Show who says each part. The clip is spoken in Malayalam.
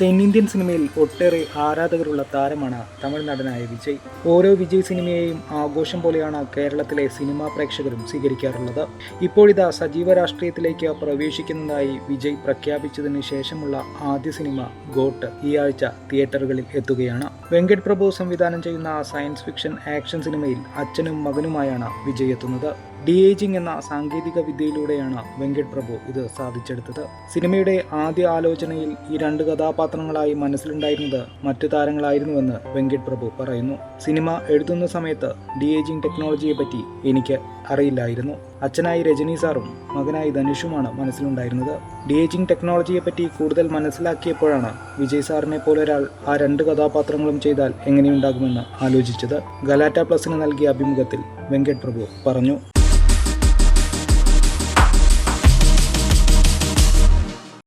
Speaker 1: തെന്നിന്ത്യൻ സിനിമയിൽ ഒട്ടേറെ ആരാധകരുള്ള താരമാണ് തമിഴ് നടനായ വിജയ്. ഓരോ വിജയ് സിനിമയെയും ആഘോഷം പോലെയാണ് കേരളത്തിലെ സിനിമാ പ്രേക്ഷകരും സ്വീകരിക്കാറുള്ളത്. ഇപ്പോഴിതാ സജീവ രാഷ്ട്രീയത്തിലേക്ക് പ്രവേശിക്കുന്നതായി വിജയ് പ്രഖ്യാപിച്ചതിന് ശേഷമുള്ള ആദ്യ സിനിമ ഗോട്ട് ഈ ആഴ്ച തിയേറ്ററുകളിൽ എത്തുകയാണ്. വെങ്കട് പ്രഭു സംവിധാനം ചെയ്യുന്ന സയൻസ് ഫിക്ഷൻ ആക്ഷൻ സിനിമയിൽ അച്ഛനും മകനുമായാണ് വിജയ് എത്തുന്നത്. ഡി ഏജിംഗ് എന്ന സാങ്കേതിക വിദ്യയിലൂടെയാണ് വെങ്കട് പ്രഭു ഇത് സാധിച്ചെടുത്തത്. സിനിമയുടെ ആദ്യ ആലോചനയിൽ ഈ രണ്ട് കഥാപാത്രങ്ങളായി മനസ്സിലുണ്ടായിരുന്നത് മറ്റു താരങ്ങളായിരുന്നുവെന്ന് വെങ്കട് പ്രഭു പറയുന്നു. സിനിമ എഴുതുന്ന സമയത്ത് ഡി ഏജിംഗ് ടെക്നോളജിയെ പറ്റി എനിക്ക് അറിയില്ലായിരുന്നു. അച്ഛനായി രജനി സാറും മകനായി ധനുഷുമാണ് മനസ്സിലുണ്ടായിരുന്നത്. ഡി ഏജിംഗ് ടെക്നോളജിയെ പറ്റി കൂടുതൽ മനസ്സിലാക്കിയപ്പോഴാണ് വിജയ് സാറിനെ പോലെ ഒരാൾ ആ രണ്ട് കഥാപാത്രങ്ങളും ചെയ്താൽ എങ്ങനെയുണ്ടാകുമെന്ന് ആലോചിച്ചത്. ഗലാറ്റ പ്ലസിന് നൽകിയ അഭിമുഖത്തിൽ വെങ്കട് പ്രഭു പറഞ്ഞു.